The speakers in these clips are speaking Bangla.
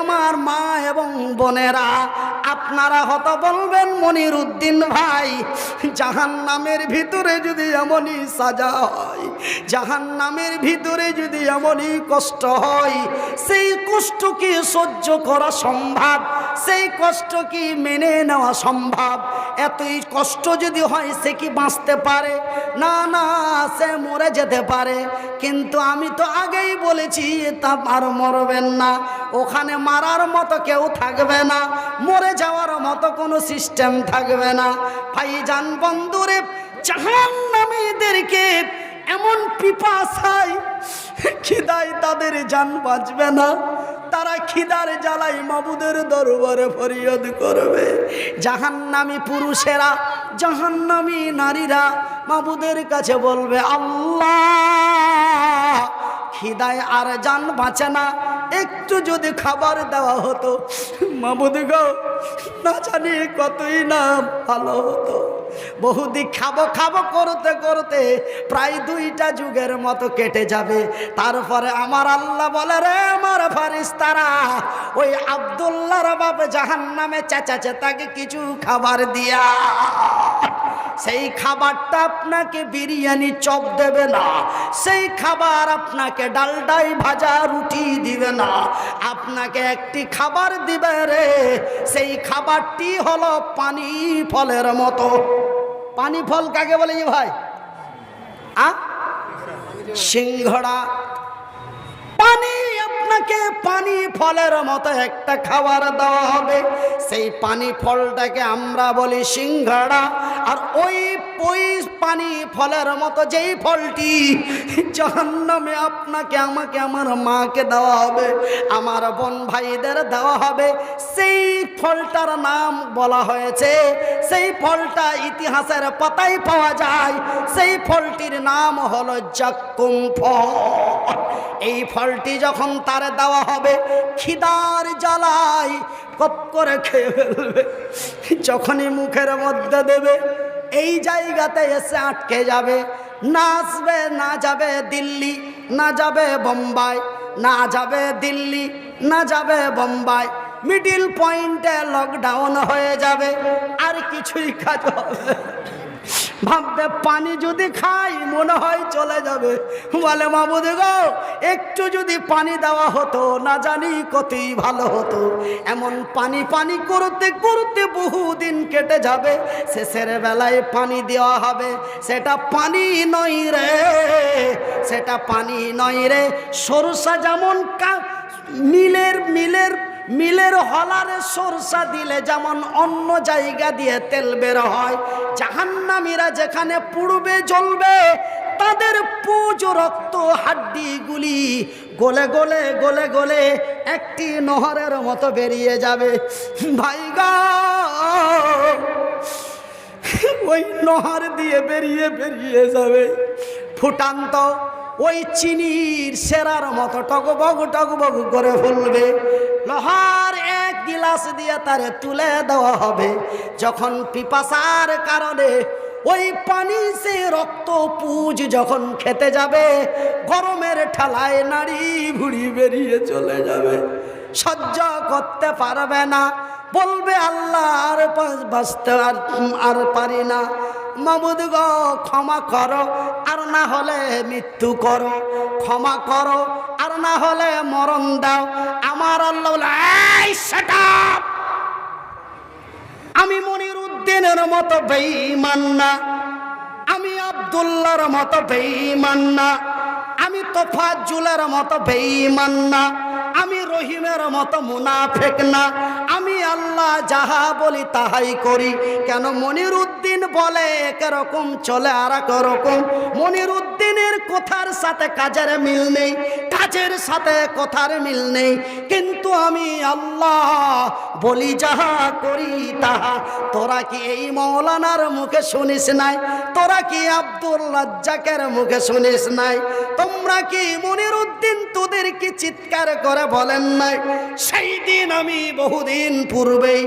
আমার মা এবং বোনেরা, আপনারা হত বলবেন মনির উদ্দিন ভাই জাহান নামের ভিতরে যদি এমনই সাজা হয় জাহান নামের ভিতরে যদি এমনই কষ্ট হয়, সেই কষ্ট কি সহ্য করা সম্ভব? সেই কষ্ট কি মেনে নেওয়া সম্ভব? এতই কষ্ট যদি হয়, সে কি বাঁচতে পারে? না না, সে মরে যেতে পারে। কিন্তু আমি তো আগেই বলেছি, তা আর মরবেন না। ওখানে মারার মতো কেউ থাকবে না, মরে যাওয়ার মতো কোনো সিস্টেম থাকবে না। ভাই যান বন্ধুরে জাহান নামীদেরকে এমন পিপাসায় খিদায় তাদের যান বাঁচবে না। তারা খিদার জ্বালাই মাবুদের দরবারে ফরিয়াদ করবে। জাহান্নামী পুরুষেরা, জাহান্নামী নারীরা মাবুদের কাছে বলবে, আল্লাহ, খিদায় আর যান বাঁচে না একটু যদি খাবার দেওয়া হতো মাবুদ গো, না জানি কতই না ভালো হতো। বহুদিক খাব খাব করতে করতে প্রায় দুইটা যুগের মতো কেটে যাবে। তারপরে আমার আল্লাহ বলে, রে আমার ফারিস্তারা ওই আবদুল্লাহর বাপ জাহান নামে চেঁচাচে তাকে কিছু খাবার দিয়া। সেই খাবারটা আপনাকে বিরিয়ানি চপ দেবে না। সেই খাবার আপনাকে ডালডাই ভাজা রুটি দিবে না। আপনাকে একটি খাবার দিবে রে। সেই খাবারটি হলো পানি ফলের মতো। পানি ফল কাকে বলে ভাই? আ? সিংহড়া আপনাকে পানি ফলের মতো একটা খাবার দেওয়া হবে। সেই পানি ফলটাকে আমরা বলি সিংহাড়া আর ওই ওই পানি ফলের মতো যেই ফলটি জাহান্নামে আপনাকে, আমাকে, আমার মাকে দেওয়া হবে, আমার বোন ভাইদের দেওয়া হবে, সেই ফলটার নাম বলা হয়েছে। সেই ফলটা ইতিহাসের পাতায় পাওয়া যায়। সেই ফলটির নাম হলো জাক্কুম ফল। এই ফলটি যখন তার দেওয়া হবে। খিদার জ্বালায় কপ করে খেয়ে ফেলবে। যখনই মুখের মধ্যে দেবে, এই জায়গাতে এসে আটকে যাবে। না আসবে, না যাবে দিল্লি, না যাবে বোম্বাই, না যাবে দিল্লি, না যাবে বোম্বাই। মিডিল পয়েন্টে লকডাউন হয়ে যাবে, আর কিছুই কাজ হবে। ভাববে পানি যদি খাই, মনে হয় চলে যাবে। বলে মামুদ গো, একটু যদি পানি দেওয়া হতো, না জানি কতই ভালো হতো। এমন পানি পানি করতে করতে বহুদিন কেটে যাবে, শেষের বেলায় পানি দেওয়া হবে। সেটা পানি নয় রে, সেটা পানি নয় রে। সরষা যেমন কা, মিলের মিলের মিলের হলারে সরষা দিলে যেমন অন্য জায়গা দিয়ে তেল বের হয়, জাহান্নামীরা যেখানে পুড়বে, জ্বলবে, তাদের পুজ রক্ত হাড্ডিগুলি গলে গলে গলে গলে একটি নহরের মতো বেরিয়ে যাবে। ভাইগা ওই নহর দিয়ে বেরিয়ে বেরিয়ে যাবে। ফুটান্ত ওই চিনির সেরার মতো টকবগ টকবগ করে ফুলবে। লোহার এক গিলাস দিয়ে তারে তুলে দেওয়া হবে। যখন পিপাসার কারণে ওই পানি সে রক্ত পুজ যখন খেতে যাবে, গরমের ঠেলায় নাড়ি ভুড়ি বেরিয়ে চলে যাবে। সহ্য করতে পারবে না। বলবে আল্লাহ আর বাঁচতে আর পারি না। মামুদ গো ক্ষমা করো আর না হলে মৃত্যু করো। ক্ষমা করো আর না হলে মরণ দাও। আমার আল্লাহ বলে, "এই, আমি মনির উদ্দিনের মতো বেঈমান না। আমি আবদুল্লার মতো বেঈমান না। আমি তোফাজুলের মতো বেঈমান না। আমি রহিমের মতো মুনাফেক না। আল্লাহ যাহা বলি তাহাই করি। কেন মনির উদ্দিন বলে একরকম চলে আর রকম। মনির উদ্দিনের কথার সাথে কাজের মিল নেই, কাজের সাথে কথার মিল নেই। কিন্তু আমি আল্লাহ বলি যাহা করি তাহা। তোরা কি এই মৌলানার মুখে শুনিস নাই? তোরা কি আব্দুল রাজ্জাকের মুখে শুনিস নাই? তোমরা কি মনির উদ্দিন তোদের কি চিৎকার করে বলেন নাই? সেই দিন আমি বহুদিন পূর্বেই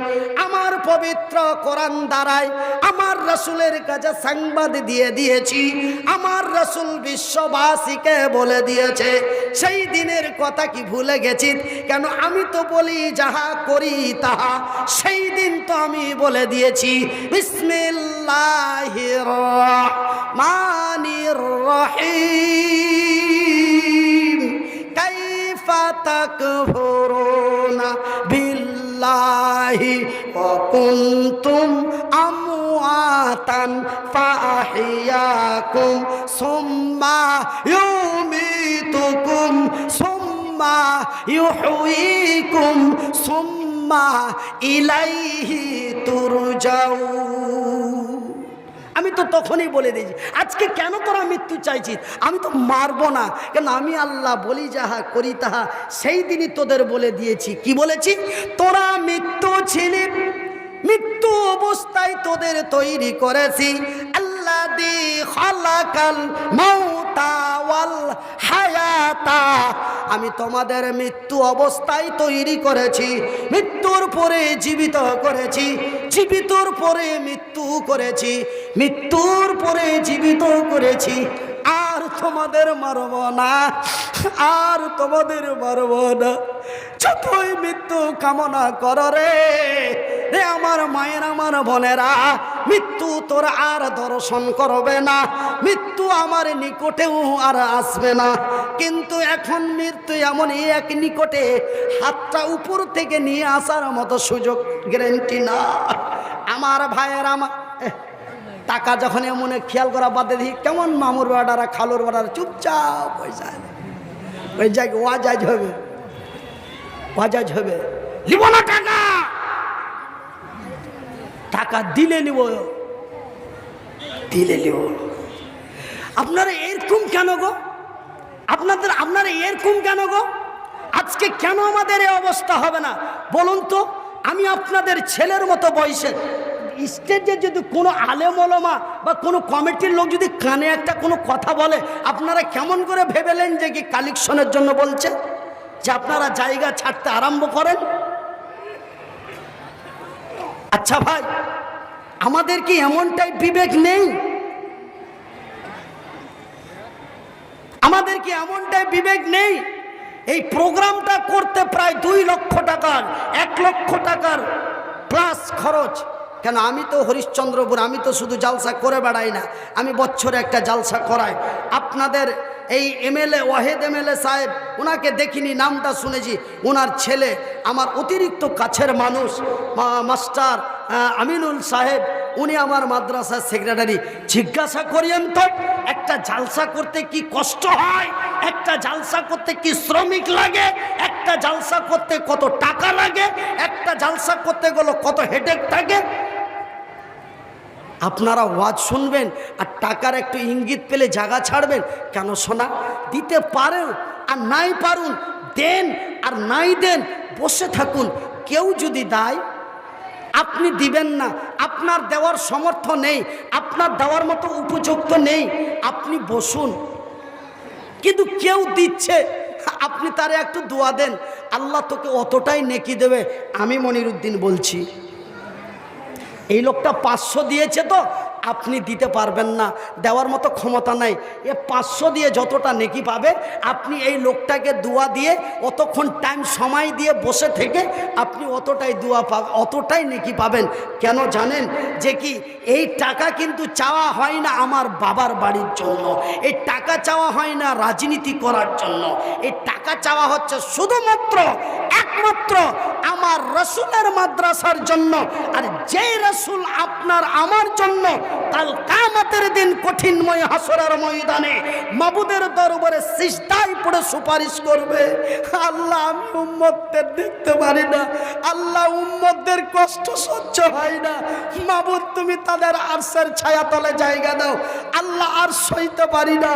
আমার পবিত্র কোরআন দ্বারায় আমার রসুলের কাছে সংবাদ দিয়ে দিয়েছি। আমার রসুল বিশ্ববাসীকে বলে দিয়েছে, সেই দিনের কথা কি ভুলে গেছি কেন আমি তো বলি যাহা করি তাহা সেই দিন তো আমি বলে দিয়েছি। বিসমিল্লাহির রহমানির রহিম। কাইফা বিল্লাহি ওয়া কুনতুম আমওয়াতান ফাহিয়াকুম ইউমিতুকুম সুম্মা ইউহয়িকুম সুম্মা আমি তো তখনই বলে দিয়েছি, আজকে কেন তোরা মৃত্যু চাইছিস? আমি তো মারবো না। কেন আমি আল্লাহ বলি যাহা করি তাহা সেই দিনই তোদের বলে দিয়েছি। কি বলেছি? তোরা মৃত্যু ছিলি, মৃত্যু অবস্থায় তোদের তৈরি করেছি। আল্লাহ দি খালাকাল মৌতা ওয়াল আমি তোমাদের মৃত্যু অবস্থায় তৈরি করেছি, মৃত্যুর পরে জীবিত করেছি, জীবিতর পরে মৃত্যু করেছি, মৃত্যুর পরে জীবিত করেছি। আর তোমাদের মারব না, আর তোমাদের মারব না। যতই মৃত্যু কামনা কর রে রে আমার মায়ের, আমার বোনেরা মৃত্যু তোর আর দর্শন করবে না। মৃত্যু আমার নিকটেও আর আসবে না। কিন্তু এখন মৃত্যু এমন এক নিকটে, হাতটা উপর থেকে নিয়ে আসার মতো সুযোগ গ্যারেন্টি না। আমার ভাইয়ের আমার টাকা যখন এমন খেয়াল করা বাদে দেখি, কেমন মামুর বাডারা খালুর বাডারা চুপচাপ ওই যায়। ওই জায়গায় ওয়াজাজ হবে। ওয়াজাজ হবে। লিব না টাকা! টাকা দিলে নিব। দিলে নিব। আপনারা এরকম কেন গো? আপনাদের, আপনারা এরকম কেন গো? আজকে কেন আমাদের এই অবস্থা হবে না? বলুন তো, আমি আপনাদের ছেলের মতো বয়সে, স্টেজে যদি কোনো আলেম ওলমা বা কোনো কমিটির লোক যদি কানে একটা কোনো কথা বলে, আপনারা কেমন করে ভেবেলেন যে কি কালেকশনের জন্য বলছে? যে আপনারা জায়গা ছাড়তে আরম্ভ করেন? আচ্ছা ভাই, আমাদের কি এমনটাই বিবেক নেই? আমাদের কি এমনটাই বিবেক নেই? এই প্রোগ্রামটা করতে প্রায় দুই লক্ষ টাকার, এক লক্ষ টাকার প্লাস খরচ। কেন আমি তো হরিশ্চন্দ্রপুর, আমি তো শুধু জালসা করে বেড়াই না, আমি বছরে একটা জালসা করাই। আপনাদের এই এমএলএ, ওয়াহেদ এমএলএ সাহেব ওনাকে দেখিনি, নামটা শুনেছি। ওনার ছেলে, আমার অতিরিক্ত কাছের মানুষ মাস্টার আমিনুল সাহেব, উনি আমার মাদ্রাসার সেক্রেটারি। জিজ্ঞাসা করিয়েন তো, একটা জালসা করতে কি কষ্ট হয়? একটা জালসা করতে কি শ্রমিক লাগে? একটা জালসা করতে কত টাকা লাগে? একটা জালসা করতে গেলে কত হেডেক থাকে? আপনারা ওয়াজ শুনবেন আর টাকার একটু ইঙ্গিত পেলে জায়গা ছাড়বেন। কেন শোনা দিতে পারেন আর নাই পারুন, দেন আর নাই দেন, বসে থাকুন। কেউ যদি দেয়, আপনি দিবেন না। আপনার দেওয়ার সমর্থ নেই, আপনার দেওয়ার মতো উপযুক্ত নেই। আপনি বসুন। কিন্তু কেউ দিচ্ছে, আপনি তারে একটু দোয়া দেন। আল্লাহ তোকে অতটাই নেকি দেবে, আমি মনিরুদ্দিন বলছি। এই লোকটা পাঁচশো দিয়েছে তো আপনি দিতে পারবেন না। দেওয়ার মতো ক্ষমতা নাই। এ পাঁচশো দিয়ে যতটা নেকি পাবে, আপনি এই লোকটাকে দোয়া দিয়ে, অতক্ষণ টাইম সময় দিয়ে বসে থেকে আপনি অতটাই দোয়া পাবেন অতটাই নেকি পাবেন। কেন জানেন যে কি, এই টাকা কিন্তু চাওয়া হয় না আমার বাবার বাড়ির জন্য। এই টাকা চাওয়া হয় না রাজনীতি করার জন্য। এই টাকা চাওয়া হচ্ছে শুধুমাত্র, একমাত্র আমার রসুলের মাদ্রাসার জন্য। আর যে রসুল আপনার, আমার জন্য কাল কামাতের দিন কঠিনময় হাসরার ময়দানে মাবুদের দরবারে সিস্তাই পড়ে সুপারিশ করবে। আল্লাহ, আমি উম্মতদের দেখতে পারি না। আল্লাহ, উম্মতদের কষ্ট সহ্য হয় না। মাবুদ, তুমি তাদের আরসের ছায়া তলে জায়গা দাও। আল্লাহ, আর সইতে পারি না।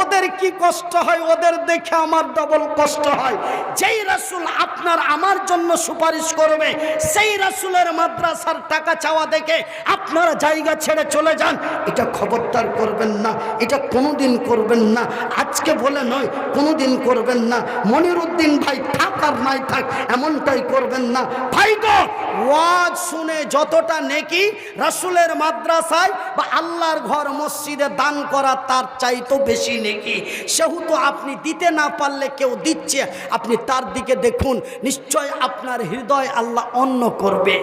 ওদের কি কষ্ট হয়? ওদের দেখে আমার ডবল কষ্ট হয়। যেই রাসূল আপনার আমার জন্য সুপারিশ সুপারিশ করবে, সেই রাসুলের মাদ্রাসার টাকা চাওয়া দেখে আপনারা জায়গা ছেড়ে চলে যান, এটা খবরদার করবেন না, এটা কোনোদিন করবেন না, আজকে বলে নয়, কোনোদিন করবেন না, মনিরুদ্দিন ভাই থাক আর নাই থাক, এমনটাই করবেন না। ভাই গো, ওয়াজ শুনে যতটা নেকি রাসুলের মাদ্রাসায় বা আল্লাহর ঘর মসজিদে দান করা, তার চাইতো বেশি নেকি। সেহেতু আপনি দিতে না পারলে কেউ দিচ্ছে, আপনি তার দিকে দেখুন, নিশ্চয় আপনার হৃদয় আল্লাহ অন্য করবে।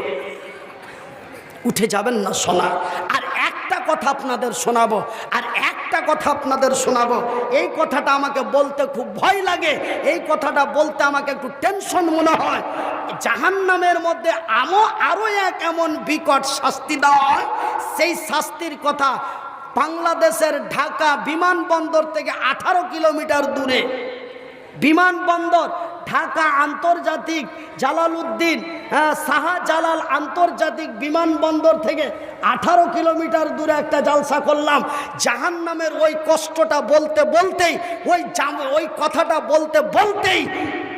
উঠে যাবেন না শোনা আর একটা কথা আপনাদের শোনাবো আর একটা কথা আপনাদের শোনাবো। এই কথাটা আমাকে বলতে খুব ভয় লাগে। এই কথাটা বলতে আমাকে একটু টেনশন মনে হয়। জাহান্নামের মধ্যে আমও আরও এক এমন বিকট শাস্তি দেওয়া হয়। সেই শাস্তির কথা বাংলাদেশের ঢাকা বিমানবন্দর থেকে আঠারো কিলোমিটার দূরে। বিমানবন্দর ঢাকা আন্তর্জাতিক জালালউদ্দিন সাহা জালাল আন্তর্জাতিক বিমানবন্দর থেকে আঠারো কিলোমিটার দূরে একটা জালসা করলাম। জাহান নামের ওই কষ্টটা বলতে বলতেই, ওই ওই কথাটা বলতে বলতেই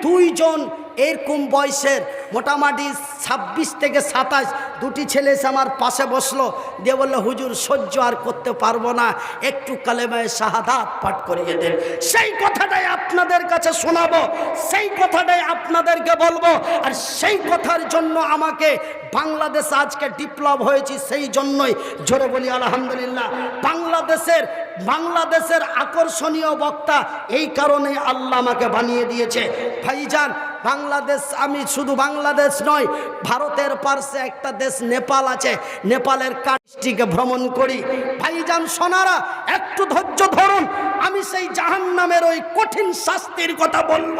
দুইজন এরকম বয়সের মোটামুটি ছাব্বিশ থেকে সাতাশ দুটি ছেলে এসে আমার পাশে বসল। দিয়ে বলল, হুজুর, সহ্য আর করতে পারব না। একটু কালেমায় শাহাদাত পাঠ করিয়ে দেন। সেই কথাটাই আপনাদের কাছে শোনাবো, সেই কথাটাই আপনাদেরকে বলব। আর সেই কথার জন্য আমাকে বাংলাদেশ আজকে ডিপ্লব হয়েছি সেই জন্যই। জোরে বলি, আলহামদুলিল্লাহ। বাংলাদেশের বাংলাদেশের আকর্ষণীয় বক্তা এই কারণে আল্লাহ আমাকে বানিয়ে দিয়েছে। ভাইজান বাংলাদেশ, আমি শুধু বাংলাদেশ নয়, ভারতের পার্শ্বে একটা দেশ নেপাল আছে। নেপালের কাজটিকে ভ্রমণ করি। ভাইজান সোনারা, একটু ধৈর্য ধরুন, আমি সেই জাহান নামের ওই কঠিন শাস্তির কথা বলব।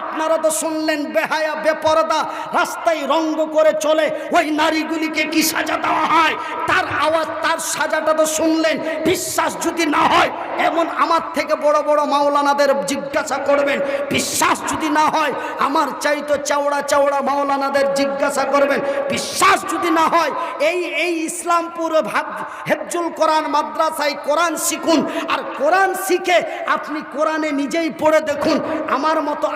আপনারা তো শুনলেন, বেহায়া, বেপরদা, রাস্তায় রঙ্গ করে চলে ওই নারীগুলিকে কি সাজা দেওয়া হয়? তার আওয়াজ, তার সাজাটা তো শুনলেন, বিশ্বাস যদি না হয়, এমন আমার থেকে বড় বড় মাওলানাদের জিজ্ঞাসা করবেন, বিশ্বাস যদি না হয় আমার চাইতো চাওড়া চাওড়া মাওলানাদের জিজ্ঞাসা করবেন। বিশ্বাস যদি না হয়, এই এই ইসলামপুর হেফজুল কোরআন মাদ্রাসায় কোরআন শিখুন। আর কোরআন শিখে আপনি কোরআনে নিজেই পড়ে দেখুন। আমার মতো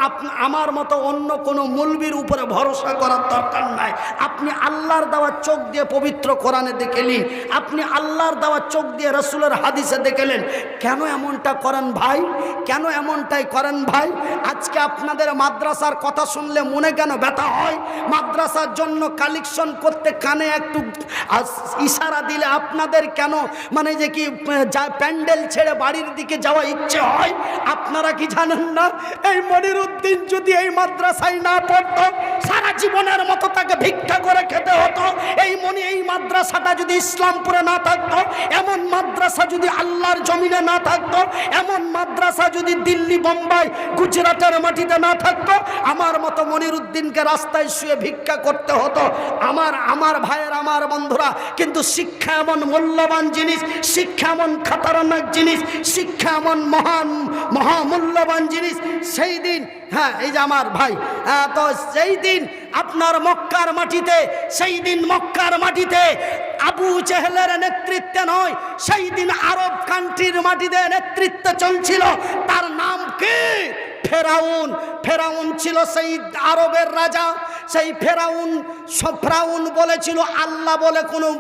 আমার মতো অন্য কোনো মুলবির উপরে ভরসা করার দরকার নাই। আপনি আল্লাহর দেওয়া চোখ দিয়ে পবিত্র কোরআনে দেখেলেন আপনি আল্লাহর দেওয়া চোখ দিয়ে রসুলের হাদিসে দেখেলেন কেন এমনটা করেন ভাই? কেন এমনটাই করেন ভাই? আজকে আপনাদের মাদ্রাসার কথা শুনলে মনে কেন ব্যথা হয়? মাদ্রাসার জন্য কালেকশন করতে কানে একটু ইশারা দিলে আপনাদের কেন? মানে যে কি প্যান্ডেল ছেড়ে বাড়ির দিকে যাওয়া ইচ্ছে হয়? আপনারা কি জানেন না? এই মনিরুদ্দিন যদি এই মাদ্রাসায় না পড়তো, সারা জীবনের মতো তাকে ভিক্ষা করে খেতে হতো। এই মনি, এই মাদ্রাসাটা যদি ইসলামপুরে না থাকতো, এমন মাদ্রাসা যদি আল্লাহর জমিনে না থাকতো, এমন মাদ্রাসা যদি দিল্লি, বোম্বাই, গুজরাটের মাটিতে না থাকতো আমার মতো মনিরুদ্দিনকে রাস্তায় শুয়ে ভিক্ষা করতে হতো। আমার আমার ভাইয়ের আমার বন্ধুরা কিন্তু শিক্ষা এমন মূল্যবান জিনিস শিক্ষা এমন খাতারনাক জিনিস শিক্ষা এমন মহান মহামূল্যবান জিনিস। সেই দিন হ্যাঁ এই যে আমার ভাই হ্যাঁ, তো সেই দিন আপনার মক্কার মাটিতে সেই দিন মক্কার মাটিতে আবু চেহলের নেতৃত্বে নয় সেই দিন আরব কান্ট্রির মাটিতে নেতৃত্ব চলছিল। তার নাম কি? ফেরাউন ফেরাউন ছিল সেই আরবের রাজা, সেই ফেরাউন সব- ফেরাউন বলেছিল, আল্লাহ বলে কোনো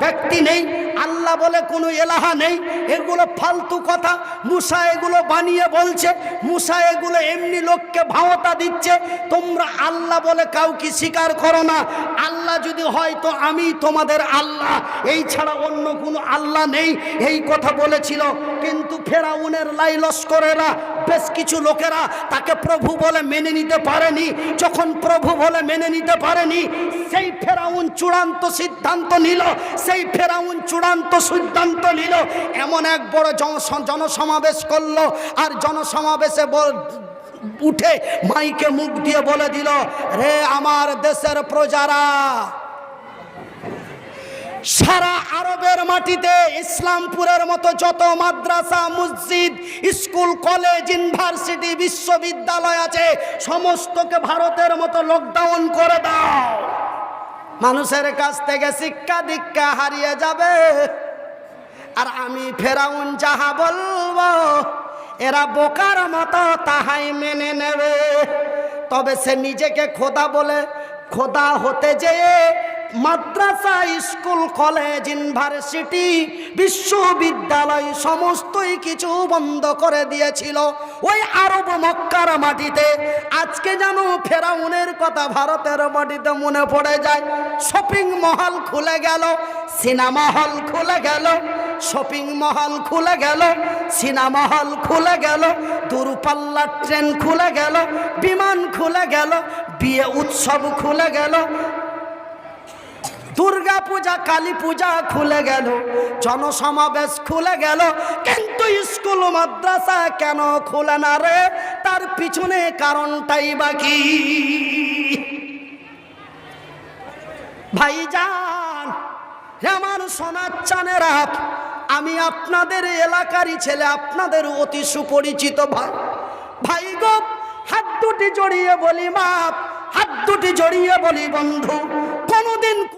ব্যক্তি নেই, আল্লাহ বলে কোনো এলাহা নেই, এগুলো ফালতু কথা, মুসা এগুলো বানিয়ে বলছে, মুসা এগুলো এমনি লোককে ভাওতা দিচ্ছে, তোমরা আল্লাহ বলে কাউকে স্বীকার করো না, আল্লাহ যদি হয় তো আমি তোমাদের আল্লাহ, এই ছাড়া অন্য কোনো আল্লাহ নেই, এই কথা বলেছিল, কিন্তু ফেরাউনের লাই লস্করেরা বেশ কিছু লোকেরা তাকে প্রভু বলে মেনে নিতে পারেনি। যখন প্রভু বলে মেনে নিতে পারেনি, সেই ফেরাউন চূড়ান্ত সিদ্ধান্ত নিল, সেই ফেরাউন চূড়ান্ত সিদ্ধান্ত নিল। এমন এক বড় জন- জনসমাবেশ করল আর জনসমাবেশে বল উঠে মাইকে মুখ দিয়ে বলে দিল, রে আমার দেশের প্রজারা সারা আরবের মাটিতে ইসলামপুরের মতো যত মাদ্রাসা, মসজিদ, স্কুল, কলেজ, ইউনিভার্সিটি, বিশ্ববিদ্যালয় আছে, সমস্তকে ভারতের মতো লকডাউন করে দাও। মানুষের কাছ থেকে শিক্ষা দীক্ষা হারিয়ে যাবে। আর আমি ফেরাউন যাহা বলব, এরা বোকার মতো তাহাই মেনে নেবে। তবে সে নিজেকে খোদা বলে, খোদা হতে যেয়ে মাদ্রাসা, স্কুল, কলেজ, ইউনিভার্সিটি, বিশ্ববিদ্যালয় সমস্তই কিছু বন্ধ করে দিয়েছিল। ওই আরব মক্কার মাটিতে আজকে যেন ফেরাউনের কথা ভারতের মাটিতে মনে পড়ে যায়। শপিং মহল খুলে গেল, সিনেমা হল খুলে গেল, শপিং মহল খুলে গেল, সিনেমা হল খুলে গেল, দূরপাল্লার ট্রেন খুলে গেল, বিমান খুলে গেল, বিয়ে উৎসব খুলে গেল দুর্গা পূজা, কালী পূজা খুলে গেল, জনসমাবেশ খুলে গেল। কিন্তু স্কুল, মাদ্রাসা কেন খুলে না রে? তার পিছনে কারণটাই বাকি ভাইজান আমার সোনার চানেরা আমি আপনাদের এলাকারই ছেলে, আপনাদের অতি সুপরিচিত ভাই। ভাই গো, হাত দুটি জড়িয়ে বলি মাপ হাত দুটি জড়িয়ে বলি বন্ধু। কোনোদিন